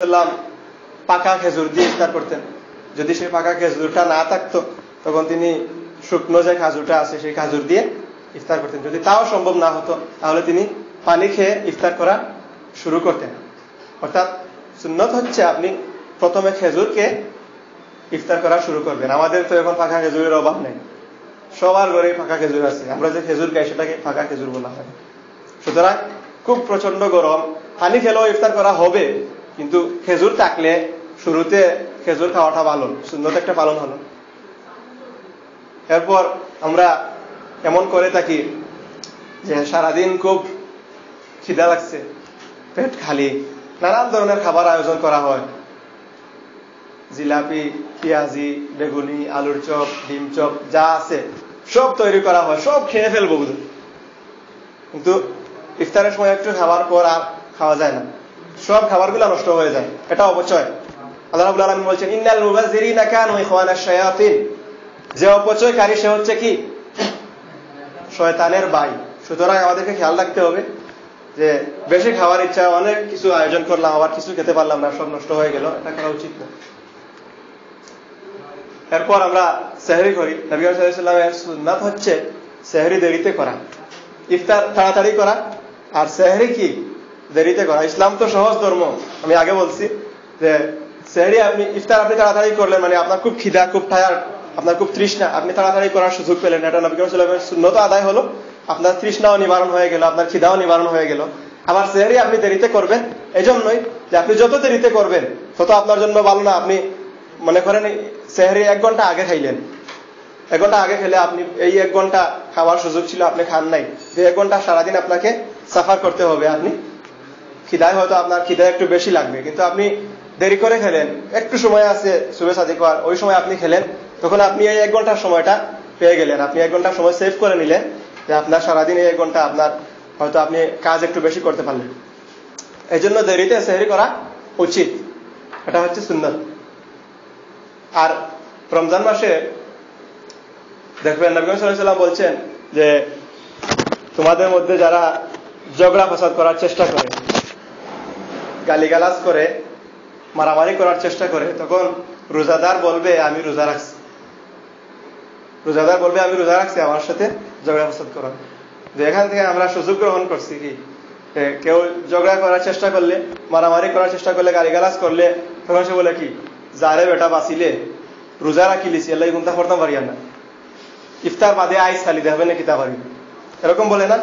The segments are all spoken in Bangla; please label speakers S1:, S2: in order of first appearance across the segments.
S1: সাল্লাম পাকা খেজুর দিয়ে ইফতার করতেন। যদি সেই পাকা খেজুরটা না থাকতো, তখন তিনি শুকনো যে খাজুরটা আছে, সেই খাজুর দিয়ে ইফতার করতেন। যদি তাও সম্ভব না হতো, তাহলে তিনি পানি খেয়ে ইফতার করা শুরু করতেন। অর্থাৎ সুন্নত হচ্ছে আপনি প্রথমে খেজুরকে ইফতার করা শুরু করবেন। আমাদের তো এখন ফাঁকা খেজুরের অভাব নেই। সবার ঘরে ফাঁকা খেজুর আছে। আমরা যে খেজুর খাই, সেটাকে ফাঁকা খেজুর বলা হয়। সুতরাং খুব প্রচণ্ড গরম। পানি খেলেও ইফতার করা হবে। কিন্তু খেজুর থাকলে শুরুতে খেজুর খাওয়াটা ভালো সুন্দর একটা পালন হলো। এরপর আমরা এমন করে থাকি যে সারাদিন খুব খিদা লাগছে, পেট খালি, নানান ধরনের খাবার আয়োজন করা হয়। জিলাপি, পেঁয়াজি, বেগুনি, আলুর চপ, ডিম চপ, যা আছে, সব তৈরি করা হয়, সব খেয়ে ফেলব কিন্তু ইফতারের সময় একটু খাবার পর আর খাওয়া যায় না। সব খাবারগুলো নষ্ট হয়ে যায়। এটা অপচয়। আলম বলছেন যে অপচয়কারী সে হচ্ছে কি? শয়তানের ভাই সুতরাং আমাদেরকে খেয়াল রাখতে হবে যে বেশি খাওয়ার ইচ্ছা, অনেক কিছু আয়োজন করলাম, আবার কিছু খেতে পারলাম না, সব নষ্ট হয়ে গেল। এটা করা উচিত না। এরপর আমরা সেহরি করি। নবী হচ্ছে সেহরি দেরিতে করা। ইফতার তাড়াতাড়ি করা। আর সেহরি কি? দেরিতে করা। ইসলাম তো সহজ ধর্ম। আমি আগে বলছি যে, সেহরি আপনি ইফতার আপনি তাড়াতাড়ি করলেন মানে আপনার খুব খিদা, খুব টায়ার আপনার খুব তৃষ্ণা, আপনি তাড়াতাড়ি করার সুযোগ পেলেন। এটা নবী করিম সাল্লামের শূন্যত আদায় হলো। আপনার তৃষ্ণাও নিবারণ হয়ে গেল, আপনার খিদাও নিবারণ হয়ে গেল। আবার সেহরি আপনি দেরিতে করবেন এই জন্যই যে আপনি যত দেরিতে করবেন, তত আপনার জন্য ভালো না। আপনি মনে করেন সেহরি এক ঘণ্টা আগে খাইলেন। এক ঘণ্টা আগে খেলে আপনি এই এক ঘণ্টা খাওয়ার সুযোগ ছিল, আপনি খান নাই। যে এক ঘণ্টা সারাদিন আপনাকে সাফার করতে হবে। আপনি খিদায় হয়তো আপনার খিদায় একটু বেশি লাগবে, কিন্তু আপনি দেরি করে খেলেন, একটু সময় আছে সুবে সাদি করার ওই সময় আপনি খেলেন, তখন আপনি এই এক ঘণ্টার সময়টা পেয়ে গেলেন, আপনি এক ঘণ্টার সময় সেভ করে নিলেন, যে আপনার সারাদিন এই এক ঘণ্টা আপনার হয়তো আপনি কাজ একটু বেশি করতে পারলেন। এই জন্য দেরিতে সেহরি করা উচিত, এটা হচ্ছে সুন্দর আর রমজান মাসে দেখবেন নবী সাল্লাম বলছেন যে, তোমাদের মধ্যে যারা ঝগড়া ফসাদ করার চেষ্টা করে গালিগালাজ করে, মারামারি করার চেষ্টা করে, তখন রোজাদার বলবে, আমি রোজা রাখছি। রোজাদার বলবে, আমি রোজা রাখছি, আমার সাথে ঝগড়া ফসাদ করা। যে এখান থেকে আমরা সুযোগ গ্রহণ করছি কি কেউ ঝগড়া করার চেষ্টা করলে, মারামারি করার চেষ্টা করলে, গালিগালাজ করলে, তখন সে বলে কি, যারে বেটা বাঁচিলে, রোজা রাখিলিছি এলাই গুনতা করতাম পারি না। ইফতার বাদে আইস খালি, দেখাবে না কিতা পারি এরকম বলে না?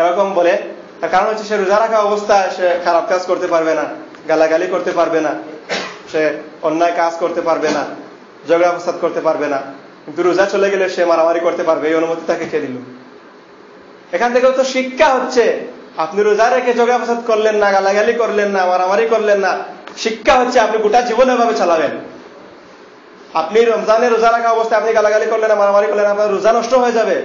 S1: এরকম বলে তার কারণ হচ্ছে সে রোজা রাখা অবস্থায় সে খারাপ কাজ করতে পারবে না, গালাগালি করতে পারবে না, সে অন্যায় কাজ করতে পারবে না, ঝগড়া ফসাদ করতে পারবে না। কিন্তু রোজা চলে গেলে সে মারামারি করতে পারবে, এই অনুমতি তাকে কে দিল? এখান থেকেও তো শিক্ষা হচ্ছে, আপনি রোজা রেখে ঝগড়া ফসাদ করলেন না, গালাগালি করলেন না, মারামারি করলেন না, শিক্ষা হচ্ছে আপনি গোটা জীবন এভাবে চালাবেন। আপনি রমজানে রোজা রাখা অবস্থায় আপনি গালাগালি করলেন না, মারামারি করলেন আপনার রোজা নষ্ট হয়ে যাবে।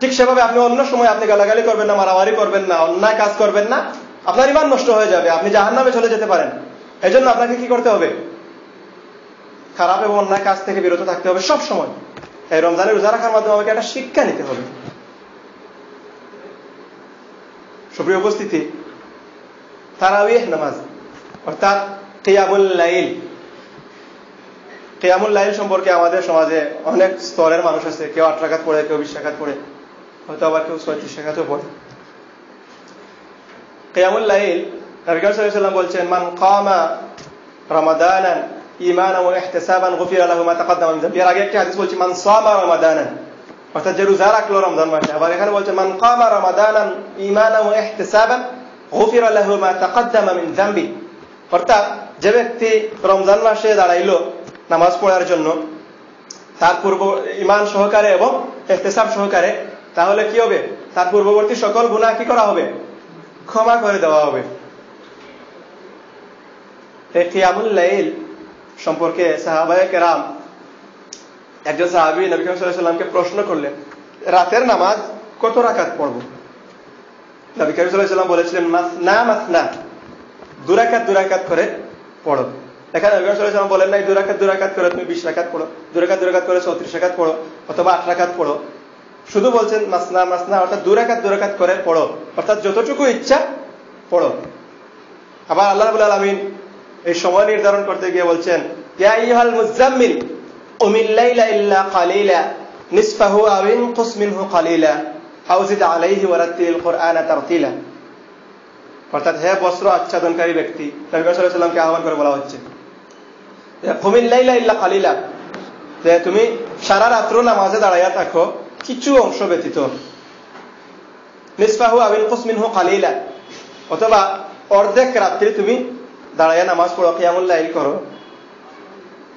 S1: ঠিক সেভাবে আপনি অন্য সময় আপনি গালাগালি করবেন না, মারামারি করবেন না, অন্যায় কাজ করবেন না, আপনার ইমান নষ্ট হয়ে যাবে, আপনি জাহান নামে চলে যেতে পারেন। এই জন্য আপনাকে কি করতে হবে? খারাপ এবং অন্যায় কাজ থেকে বিরত থাকতে হবে সব সময়। এই রমজানে রোজা রাখার মাধ্যমে আমাকে একটা শিক্ষা নিতে হবে। সুপ্রিয় উপস্থিতি তারাউইহ নামাজ, অর্থাৎ কিয়ামুল লাইল। কেয়ামুল লাইল সম্পর্কে আমাদের সমাজে অনেক স্তরের মানুষ আছে, কেউ আট টাকাত পড়ে, কেউ বিশ টাকাত পড়ে। হয়তো আবার কেউ ছয়ত্রিশ টাকাতেও পড়ে কেয়ামুল লাইল নবিকাম সাল্লাম বলছেন মান কামা রমাদানান ইমান ও ইহতিসাবান গফির আলাহু মা তাকদ্দামা মিন যামবি এর আগে একটা হাদিস বলছি মান সামা রমাদানান অর্থাৎ যে রোজা রাখল রমজান মাসে আবার এখানে বলছে মান কামা রমাদানান ইমান ও ইহতিসাবান গফির আলাহু মা তাকদ্দামা মিন যামবি অর্থাৎ যে ব্যক্তি রমজান মাসে দাঁড়াইলো নামাজ পড়ার জন্য তার পূর্ব ইমান সহকারে এবং এহতেসাব সহকারে তাহলে কি হবে? তার পূর্ববর্তী সকল গুণা কি করা হবে? ক্ষমা করে দেওয়া হবে। কিয়ামুল্লাইল সম্পর্কে সাহাবায় কেরাম একজন সাহাবি নবী প্রশ্ন করলেন, রাতের নামাজ কত রাকাত পড়ব? নবী সাল্লাম বলেছিলেন, মাসনা মাসনা দুরাকাত দুরাকাত করে পড়ো। এখানে নবী বলেন নাই দুরাকাত দুরাকাত করে তুমি বিশ রাকাত পড়ো। দুরাকাত দুরাকাত করে চৌত্রিশ রাকাত পড়ো অথবা আট রাকাত পড়ো। শুধু বলছেন মাসনা মাসনা, অর্থাৎ দুরাকাত দুরাকাত করে পড়ো। অর্থাৎ যতটুকু ইচ্ছা, পড়ো। আবার আল্লাহ আলমিন এই সময় নির্ধারণ করতে গিয়ে বলছেন অর্থাৎ হে বস্ত্র আচ্ছাদনকারী ব্যক্তি, নবী সাল্লামকে আহ্বান করে বলা হচ্ছে যে তুমি সারা রাত্র নামাজে দাঁড়াইয়া থাকো কিছু অংশ ব্যতীত। নিসফাহু আবিন কুসমিনহু কালিলা। অথবা অর্ধেক রাত্রি তুমি দাঁড়াইয়া নামাজ পড়ো, কিয়ামুল লাইল করো।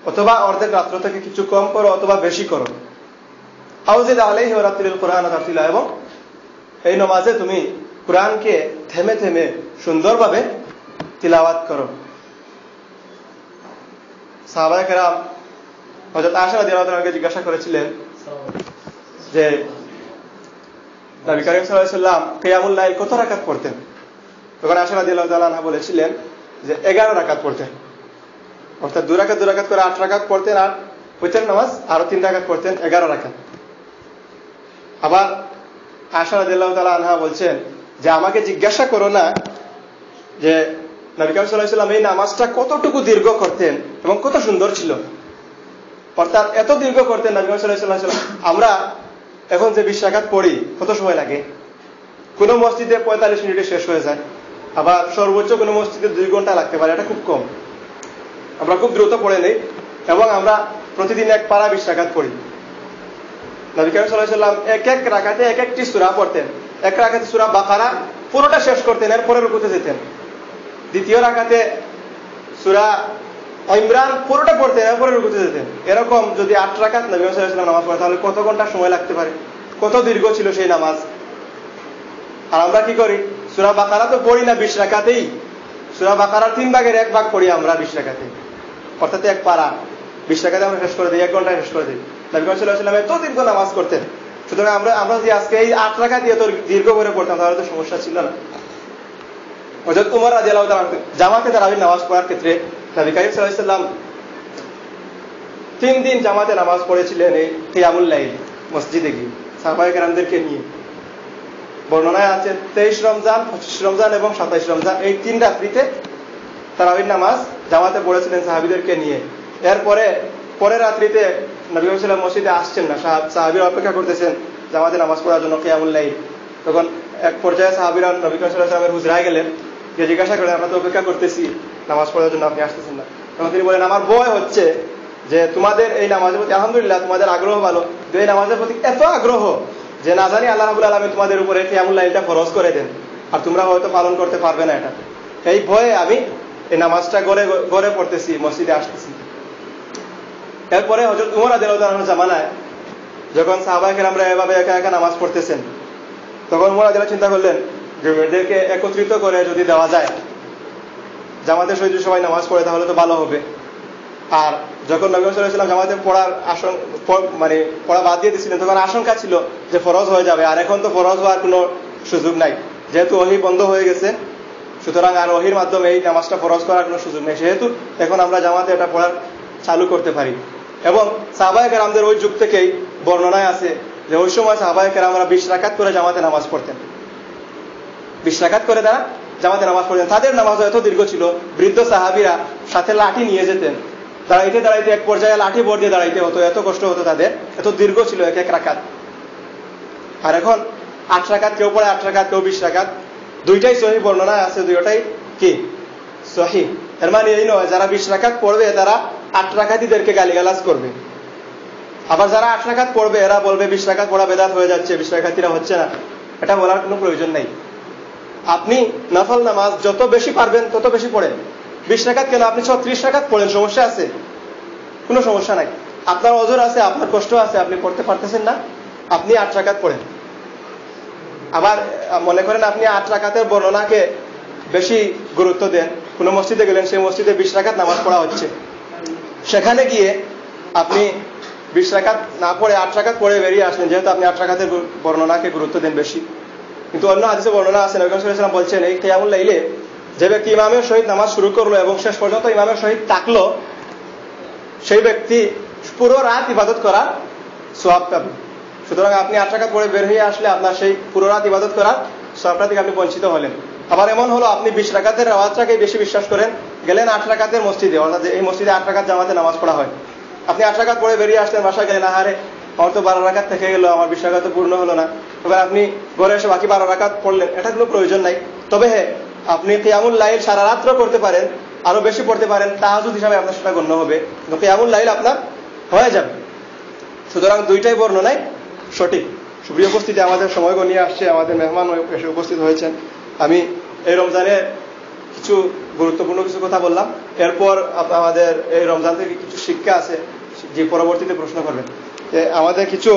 S1: অথবা অর্ধেক রাত্র থেকে কিছু কম করো অথবা বেশি করো। আউজিদ আলাইহি ওয়া রাত্রিল কোরআন তারতিলা এবং এই নামাজে তুমি কোরআনকে থেমে থেমে সুন্দরভাবে তিলাওয়াত করো। হযরত আয়েশা রাদিয়াল্লাহু তাআলাকে জিজ্ঞাসা করেছিলেন যে নবী করিম সাল্লাম কিয়ামুল লাইল কত রাকাত পড়তেন? তখন আয়েশা রাদিয়াল্লাহু তাআলা বলেছিলেন যে 11 রাকাত পড়তেন। অর্থাৎ দুই রাকাত দুই রাকাত করে আট রাকাত পড়তেন আর হইতেন নামাজ আরও তিন রাকাত পড়তেন, এগারো রাকাত। আবার আশা রাদিল্লাহ তালা আনহা বলছেন যে আমাকে জিজ্ঞাসা করো না যে নবী কালাম সাল্লাম এই নামাজটা কতটুকু দীর্ঘ করতেন এবং কত সুন্দর ছিল? অর্থাৎ এত দীর্ঘ করতেন নবী কালাম সাল্লাম আমরা এখন যে বিশ রাকাত পড়ি, কত সময় লাগে? কোন মসজিদে পঁয়তাল্লিশ মিনিটে শেষ হয়ে যায়। আবার সর্বোচ্চ কোনো মসজিদে দুই ঘণ্টা লাগতে পারে, এটা খুব কম। আমরা খুব দ্রুত পড়ে নেই, এবং আমরা প্রতিদিন এক পাড়া বিশ রাকাত পড়ি। নবী কালাম সাল্লাম এক এক রাখাতে এক একটি সুরা পড়তেন। এক রাখাতে সুরা বাকারা পুরোটা শেষ করতেন, এরপরে রুকুতে যেতেন। দ্বিতীয় রাখাতে সুরা ইমরান পুরোটা পড়তেন এরপরে রুকুতে যেতেন এরকম যদি আট রাখাত নবী সাল্লাম নামাজ পড়ে, তাহলে কত ঘণ্টা সময় লাগতে পারে? কত দীর্ঘ ছিল সেই নামাজ? আর আমরা কি করি? সুরা বাকারা তো পড়ি না বিশ রাখাতেই সুরা বাকারার তিন ভাগের এক ভাগ পড়ি আমরা বিশ রাখাতে অর্থাৎ এক পাড়া বিশ টাকাতে আমরা শেষ করে দিই, এক ঘন্টায় শেষ করে দিই। নবী সাল্লাম এত দীর্ঘ নামাজ করতেন। সুতরাং আমরা আমরা যদি আজকে এই আট টাকা দিয়ে তোর দীর্ঘ করে পড়তাম, তাহলে তো সমস্যা ছিল না। হজরত উমর রাজি আল্লাহ জামাতে তারাবির নামাজ পড়ার ক্ষেত্রে নবী কারিম সাল্লাম তিন দিন জামাতে নামাজ পড়েছিলেন এই কিয়ামুল্লাইল মসজিদে গিয়ে সাহবাই কেরামদেরকে নিয়ে। বর্ণনায় আছে তেইশ রমজান, পঁচিশ রমজান এবং সাতাইশ রমজান, এই তিন রাত্রিতে তারাবির নামাজ জামাতে পড়েছিলেন সাহাবিদেরকে নিয়ে। এরপরে পরের রাত্রিতে নবী সাল্লাম মসজিদে আসছেন না সাহাবির অপেক্ষা করতেছেন জামাতে নামাজ পড়ার জন্য কেয়ামুল্লাই তখন এক পর্যায়ে সাহাবিরা নবী সাল্লামের হুজরায় গেলেন যে জিজ্ঞাসা করেন আমরা তো অপেক্ষা করতেছি। নামাজ পড়ার জন্য আপনি আসতেছেন না। তখন তিনি বলেন, আমার ভয় হচ্ছে যে তোমাদের এই নামাজের প্রতি, আলহামদুলিল্লাহ, তোমাদের আগ্রহ ভালো এই নামাজের প্রতি এত আগ্রহ যে না জানি আল্লাহ রাবুল আলমী তোমাদের উপরে কেয়ামুল্লাহটা ফরজ করে দেন, আর তোমরা হয়তো পালন করতে পারবে না এটা। এই ভয়ে আমি এই নামাজটা গড়ে গড়ে পড়তেছি, মসজিদে আসতেছি। এরপরে হজরত উমর আদিল জামানায় যখন সাহাবাহিকের আমরা এভাবে একা একা নামাজ পড়তেছেন, তখন উমর আদিল চিন্তা করলেন যে এদেরকে একত্রিত করে যদি দেওয়া যায় জামাতের সহিত সবাই নামাজ পড়ে, তাহলে তো ভালো হবে। আর যখন নবী সাল্লাম জামাতে পড়ার আসন মানে পড়া বাদ দিয়ে দিয়েছিলেন, তখন আশঙ্কা ছিল যে ফরজ হয়ে যাবে। আর এখন তো ফরজ হওয়ার কোনো সুযোগ নাই। যেহেতু ওহি বন্ধ হয়ে গেছে, সুতরাং আর ওহির মাধ্যমে এই নামাজটা ফরজ করার কোনো সুযোগ নেই। সেহেতু এখন আমরা জামাতে এটা পড়ার চালু করতে পারি। এবং সাহবায় কেরামদের ওই যুগ থেকেই বর্ণনায় আছে যে ওই সময় সাহবায় কেরামরা বিশ রাকাত করে জামাতে নামাজ পড়তেন। বিশ রাকাত করে তারা জামাতে নামাজ পড়তেন তাদের নামাজ এত দীর্ঘ ছিল। বৃদ্ধ সাহাবিরা সাথে লাঠি নিয়ে যেতেন। দাঁড়াইতে দাঁড়াইতে এক পর্যায়ে লাঠি বোর্ড দিয়ে দাঁড়াইতে হতো। এত কষ্ট হতো তাদের। এত দীর্ঘ ছিল এক এক রাকাত। আর এখন আট রাকাত কেউ পড়ে, আট রাকাত কেউ বিশ রাকাত। দুইটাই সহি বর্ণনায় আছে, দুইটাই কি? সহি। এর মানে এই নয়, যারা বিশ রাকাত পড়বে, তারা আট রাকাতিদেরকে গালিগালাজ করবে। আবার যারা আট রাকাত পড়বে, এরা বলবে, বিশ রাকাত পড়া বেদাত হয়ে যাচ্ছে, বিশ রাকাতিরা হচ্ছে না। এটা বলার কোনো প্রয়োজন নেই। আপনি নফল নামাজ যত বেশি পারবেন, তত বেশি পড়েন। বিশ রাকাত কেন? আপনি ছত্রিশ রাকাত পড়েন, সমস্যা আছে? কোনো সমস্যা নাই। আপনার অজর আছে, আপনার কষ্ট আছে, আপনি পড়তে পারতেছেন না, আপনি আট রাকাত পড়েন। আবার মনে করেন আপনি আট রাকাতের বর্ণনাকে বেশি গুরুত্ব দেন। কোনো মসজিদে গেলেন, সেই মসজিদে বিশ রাকাত নামাজ পড়া হচ্ছে। সেখানে গিয়ে আপনি বিশ রাকাত না পড়ে আট রাকাত পড়ে বেরিয়ে আসলেন, যেহেতু আপনি আট টাকাতের বর্ণনাকে গুরুত্ব দেন বেশি। কিন্তু অন্য হাদিসে বর্ণনা আছে, নবী সাল্লাম বলছেন, এই কেয়ামুল লাইলে যে ব্যক্তি ইমামের সহিত নামাজ শুরু করল এবং শেষ পর্যন্ত ইমামের সহিত থাকল, সেই ব্যক্তি পুরো রাত ইবাদত করার সোয়াব পাবে। সুতরাং আপনি আট টাকা পরে বের হয়ে আসলে আপনার সেই পুরো রাত ইবাদত করার সবটা থেকে আপনি বঞ্চিত হলেন। আবার এমন হলো, আপনি বিশ রাকাতের আওয়াজটাকে বেশি বিশ্বাস করেন, গেলেন আট রাকাতের মসজিদে, অর্থাৎ এই মসজিদে আট রাকাত জামাতে নামাজ পড়া হয়। আপনি আট রাকাত পরে বেরিয়ে আসলেন বাসায় গেলেন, আহারে, আমার তো বারো রাকাত থেকে গেল, আমার বিশ রাকাত পূর্ণ হলো না। এবার আপনি ঘরে এসে বাকি বারো রাকাত পড়লেন, এটা কোনো প্রয়োজন নাই। তবে হ্যাঁ আপনি কিয়ামুল লাইল সারা রাত্র করতে পারেন, আরও বেশি পড়তে পারেন, তাহাজুদ হিসাবে আপনার সেটা গণ্য হবে। কিয়ামুল লাইল আপনার হয়ে যাবে। সুতরাং দুইটাই বর্ণনায় সঠিক। সুপ্রিয় উপস্থিতি, আমাদের সময় গনিয়ে আসছে, আমাদের মেহমান এসে উপস্থিত হয়েছেন। আমি এই রমজানে কিছু গুরুত্বপূর্ণ কিছু কথা বললাম। এরপর আমাদের এই রমজান থেকে কিছু শিক্ষা আছে, যে পরবর্তীতে প্রশ্ন করবেন। আমাদের কিছু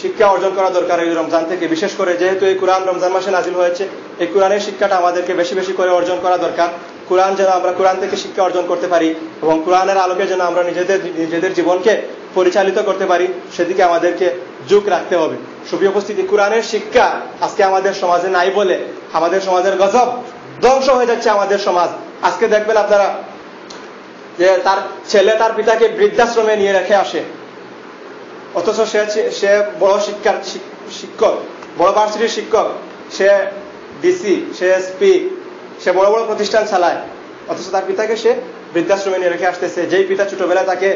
S1: শিক্ষা অর্জন করা দরকার এই রমজান থেকে, বিশেষ করে যেহেতু এই কোরআন রমজান মাসে নাজিল হয়েছে, এই কোরআনের শিক্ষাটা আমাদেরকে বেশি বেশি করে অর্জন করা দরকার। কোরআন যেন আমরা কোরআন থেকে শিক্ষা অর্জন করতে পারি এবং কোরআনের আলোকে যেন আমরা নিজেদের নিজেদের জীবনকে পরিচালিত করতে পারি, সেদিকে আমাদেরকে যুগ রাখতে হবে। সুপ্রিয় উপস্থিতি, কোরআনের শিক্ষা আজকে আমাদের সমাজে নাই বলে আমাদের সমাজের গজব ধ্বংস হয়ে যাচ্ছে আমাদের সমাজ। আজকে দেখবেন আপনারা যে তার ছেলে তার পিতাকে বৃদ্ধাশ্রমে নিয়ে রেখে আসে। অথচ সে সে বড় শিক্ষার শিক্ষক, বড় ভার্সিটির শিক্ষক। সে ডিসি সে এসপি সে বড় বড় প্রতিষ্ঠান চালায়। অথচ তার পিতাকে সে বৃদ্ধাশ্রমে নিয়ে রেখে আসতেছে। যেই পিতা ছোটবেলায় তাকে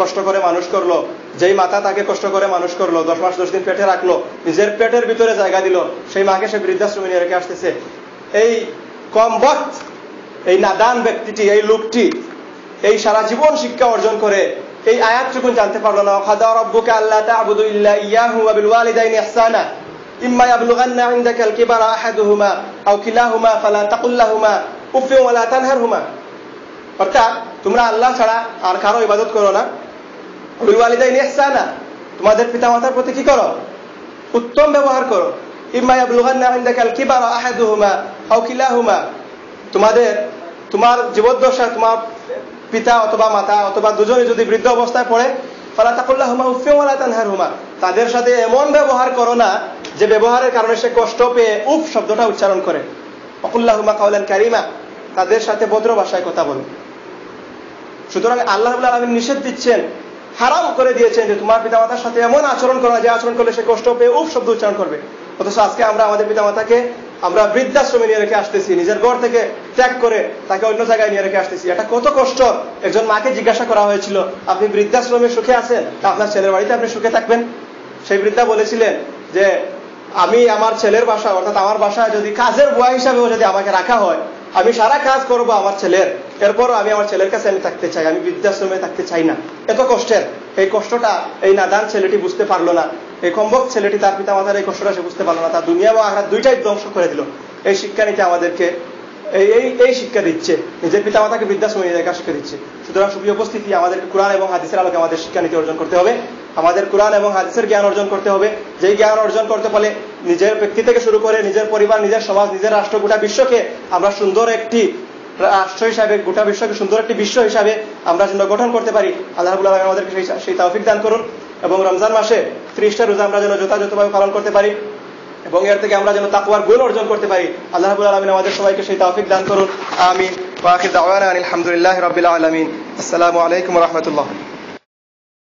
S1: কষ্ট করে মানুষ করল, যেই মাতা তাকে কষ্ট করে মানুষ করল, দশ মাস দশ দিন পেটে রাখল, নিজের পেটের ভিতরে জায়গা দিল, সেই মাকে সে বৃদ্ধাশ্রমে নিয়ে রেখে আসতেছে। এই কম বক্ত এই নাদান ব্যক্তিটি, এই লোকটি, এই সারা জীবন শিক্ষা অর্জন করে এই আয়াতটুকুন জানতে পারল না। খাদা রব্বুকা আল্লাহ তা'বুদু ইল্লা ইয়াহু ওয়া ওয়ালিদাইনি ইহসানা। ইম্মা ইয়াবলুগান্না ইনদাকা আল কিবারা আহাদুহুমা আও কিলাহুমা ফালা তানহারহুমা। অর্থাৎ তোমরা আল্লাহ ছাড়া আর কারও ইবাদত করো না। ওয়ালিদাইনি ইহসানা। তোমাদের প্রতি কি করো? উত্তম ব্যবহার করো। ইম্মা ইয়াবলুগান্না ইনদাকা আল কিবারা আহাদুহুমা আও কিলাহুমা। তোমাদের, তোমার জীবদ্দশা তোমার পিতা অথবা মাতা অথবা দুজনে যদি বৃদ্ধ অবস্থায় পড়ে, ফলা তাকুল্লাহ হুমা উফিওয়ালা তানহার হুমা তাদের সাথে এমন ব্যবহার করো না যে ব্যবহারের কারণে সে কষ্ট পেয়ে উফ শব্দটা উচ্চারণ করে। অকুল্লাহ হুমা কাউলেন কারিমা। তাদের সাথে ভদ্র ভাষায় কথা বলো। সুতরাং আল্লাহ আলমিন নিষেধ দিচ্ছেন, হারাম করে দিয়েছেন যে তোমার পিতামাতার সাথে এমন আচরণ করো না যে আচরণ করলে সে কষ্ট পেয়ে উফ শব্দ উচ্চারণ করবে। অথচ আজকে আমরা আমাদের পিতামাতাকে আমরা বৃদ্ধাশ্রমে নিয়ে রেখে আসতেছি, নিজের ঘর থেকে ত্যাগ করে তাকে অন্য জায়গায় নিয়ে রেখে আসতেছি। এটা কত কষ্ট? একজন মাকে জিজ্ঞাসা করা হয়েছিল, আপনি বৃদ্ধাশ্রমে সুখে আছেন? আপনার ছেলের বাড়িতে আপনি সুখে থাকবেন? সেই বৃদ্ধা বলেছিলেন যে, আমি আমার ছেলের বাসা, অর্থাৎ আমার বাসায় যদি কাজের বুয়া হিসাবেও যদি আমাকে রাখা হয়, আমি সারা কাজ করব আমার ছেলের। এরপরও আমি আমার ছেলের কাছে আমি থাকতে চাই, আমি বৃদ্ধাশ্রমে থাকতে চাই না। এত কষ্টের। এই কষ্টটা এই নাদান ছেলেটি বুঝতে পারল না। এই কম্বক ছেলেটি তার পিতা মাতার এই কষ্টটা সে বুঝতে পারল না। তার দুনিয়া এবং আঘাত দুইটাই ধ্বংস করে দিল। এই শিক্ষা নিতে আমাদেরকে, এই এই শিক্ষা দিচ্ছে। নিজের পিতা মাতাকে বৃদ্ধাশ্রমে জায়গা শিক্ষা দিচ্ছে। সুতরাং সুপ্রিয় উপস্থিতি আমাদের কোরআন এবং হাদিসের আলোকে আমাদের শিক্ষা নীতি অর্জন করতে হবে। আমাদের কোরআন এবং হাদিসের জ্ঞান অর্জন করতে হবে। যেই জ্ঞান অর্জন করতে পারলে নিজের ব্যক্তি থেকে শুরু করে নিজের পরিবার, নিজের সমাজ, নিজের রাষ্ট্র, গোটা বিশ্বকে আমরা সুন্দর একটি রাষ্ট্র হিসাবে, গোটা বিশ্বকে সুন্দর একটি বিশ্ব হিসাবে আমরা যেন গঠন করতে পারি। আল্লাহ রাবুল আমাদেরকে সেই সেই তৌফিক দান করুন। এবং রমজান মাসে ত্রিশটা রোজা আমরা যেন যথাযথভাবে পালন করতে পারি এবং এর থেকে আমরা যেন তাকুয়ার গুণ অর্জন করতে পারি। আল্লাহ রাবুল আলমিন আমাদের সবাইকে সেই তাফিক দান করুন। আমিন। আলহামদুলিল্লাহ রবিল আলমিন। আসসালামু আলাইকুম রহমতুল্লাহ।